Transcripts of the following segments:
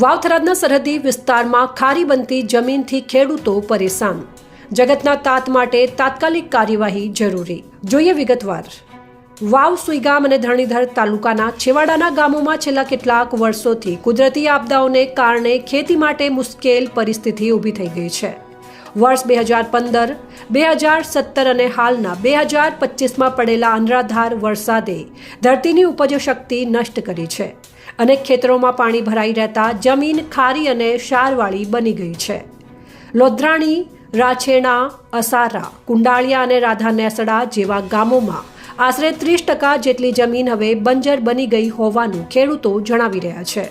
વાવથરાદના સરહદી વિસ્તારમાં ખારી બનતી જમીનથી ખેડૂતો પરેશાન. જગતના તાત માટે તાત્કાલિક કાર્યવાહી જરૂરી. જોઈએ વિગતવાર. વાવ, સુઈગામ અને ધરણીધર તાલુકાના છેવાડાના ગામોમાં છેલ્લા કેટલાક વર્ષોથી કુદરતી આપદાઓને કારણે ખેતી માટે મુશ્કેલ પરિસ્થિતિ ઊભી થઈ ગઈ છે. વર્ષ બે હજાર પંદર, બે હજાર સત્તર અને હાલના બે હજાર પચીસમાં પડેલા અનરાધાર વરસાદે ધરતીની ઉપજ શક્તિ નષ્ટ કરી છે અનેક ખેતરોમાં પાણી ભરાઈ રહેતા જમીન ખારી અને ક્ષારવાળી બની ગઈ છે. લોધરાણી, રાછેણા, અસારા, કુંડાળિયા અને રાધા નેસડા જેવા ગામોમાં આશરે ત્રીસ ટકા જેટલી જમીન હવે બંજર બની ગઈ હોવાનું ખેડૂતો જણાવી રહ્યા છે.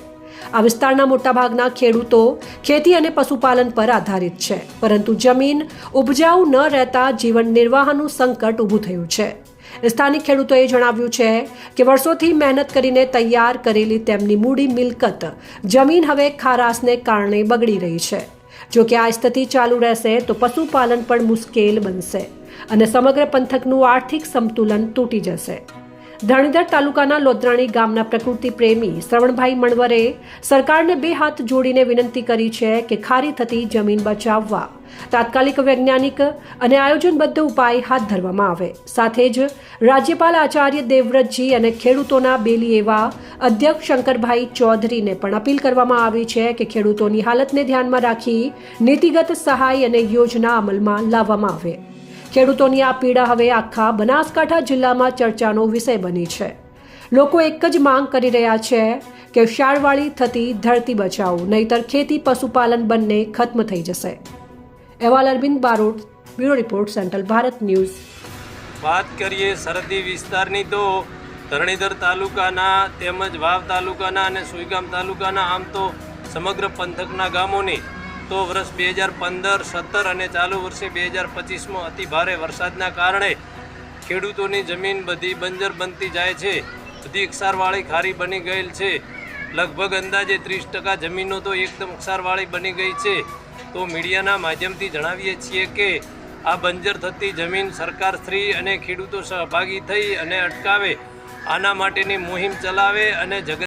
આ વિસ્તારના મોટાભાગના ખેડૂતો ખેતી અને પશુપાલન પર આધારિત છે. પરંતુ જમીન ઉપજાઉ ન રહેતા જીવન નિર્વાહનું સંકટ ઊભું થયું છે. સ્થાનિક ખેડૂતોએ જણાવ્યું છે કે વર્ષોથી મહેનત કરીને તૈયાર કરેલી તેમની મૂડી મિલકત જમીન હવે ખારાશને કારણે બગડી રહી છે. જો કે આ સ્થિતિ ચાલુ રહેશે તો પશુપાલન પણ મુશ્કેલ બનશે અને સમગ્ર પંથકનું આર્થિક સંતુલન તૂટી જશે. ધરણીધર તાલુકાના લોધરાણી ગામના પ્રકૃતિ પ્રેમી શ્રવણભાઈ મણવરે સરકારને બે હાથ જોડીને વિનંતી કરી છે કે ખારી થતી જમીન બચાવવા. તાત્કાલિક વૈજ્ઞાનિક અને આયોજનબદ્ધ ઉપાય હાથ ધરવામાં આવે. સાથે જ રાજ્યપાલ આચાર્ય દેવવ્રતજી અને ખેડૂતોના બેલી એવા અધ્યક્ષ શંકરભાઈ ચૌધરીને પણ અપીલ કરવામાં આવી છે કે ખેડૂતોની હાલતને ધ્યાનમાં રાખી નીતિગત સહાય અને યોજના અમલમાં લાવવામાં આવે. ખેડૂતોની આ પીડા હવે આખા બનાસકાંઠા જિલ્લામાં ચર્ચાનો વિષય બની છે. લોકો એક જ માંગ કરી રહ્યા છે કે શાળવાળી થતી ધરતી બચાવો, નહીતર ખેતી પશુપાલન બંને ખત્મ થઈ જશે. અહેવાલ Arvind Barot, bureau report, central Bharat news. વાત કરીએ સરહદી વિસ્તારની તો ધરણીધર તાલુકાના તેમજ વાવ તાલુકાના અને સુઈગામ તાલુકાના, આમ તો સમગ્ર પંથકના ગામોની. તો વર્ષ બે હજાર પંદર, સત્તર અને ચાલુ વર્ષે બે હજાર પચીસમાં અતિ ભારે વરસાદના કારણે ખેડૂતોની જમીન બધી બંજર બનતી જાય છે. બધી ક્ષારવાળી ખારી બની ગયેલ છે. લગભગ અંદાજે ત્રીસ ટકા જમીનો તો એકદમ ક્ષારવાળી બની ગઈ છે. તો મીડિયાના માધ્યમથી જણાવીએ છીએ કે આ બંજર થતી જમીન સરકારશ્રી અને ખેડૂતો સહભાગી થઈ અને અટકાવે. આના માટેની મુહિમ ચલાવે અને જગત